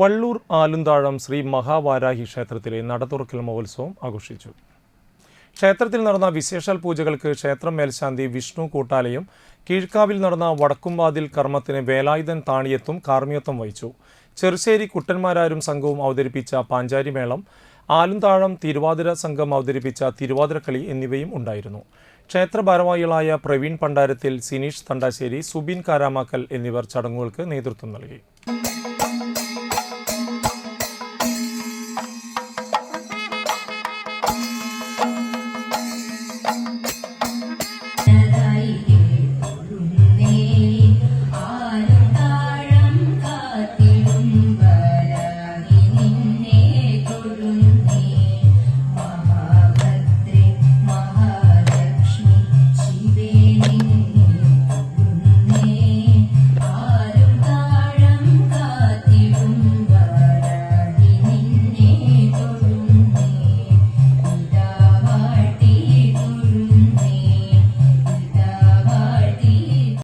വള്ളൂർ ആലുന്താഴം ശ്രീ മഹാവാരാഹി ക്ഷേത്രത്തിലെ നടതുറക്കൽ മഹോത്സവം ആഘോഷിച്ചു. ക്ഷേത്രത്തിൽ നടന്ന വിശേഷാൽ പൂജകൾക്ക് ക്ഷേത്രം മേൽശാന്തി വിഷ്ണു കൂട്ടാലയും കീഴ്ക്കാവിൽ നടന്ന വടക്കുംവാതിൽ കർമ്മത്തിന് വേലായുധൻ താണിയത്തും കാർമ്മികത്വം വഹിച്ചു. ചെറുശ്ശേരി കുട്ടന്മാരാരും സംഘവും അവതരിപ്പിച്ച പാഞ്ചാരി മേളം ആലുംതാഴം തിരുവാതിര സംഘം അവതരിപ്പിച്ച തിരുവാതിരക്കളി എന്നിവയും ഉണ്ടായിരുന്നു. ക്ഷേത്ര ഭാരവാഹികളായ പ്രവീൺ പണ്ടാരത്തിൽ സിനീഷ് തണ്ടാശ്ശേരി സുബിൻ കാരാമാക്കൽ എന്നിവർ ചടങ്ങുകൾക്ക് നേതൃത്വം നൽകി.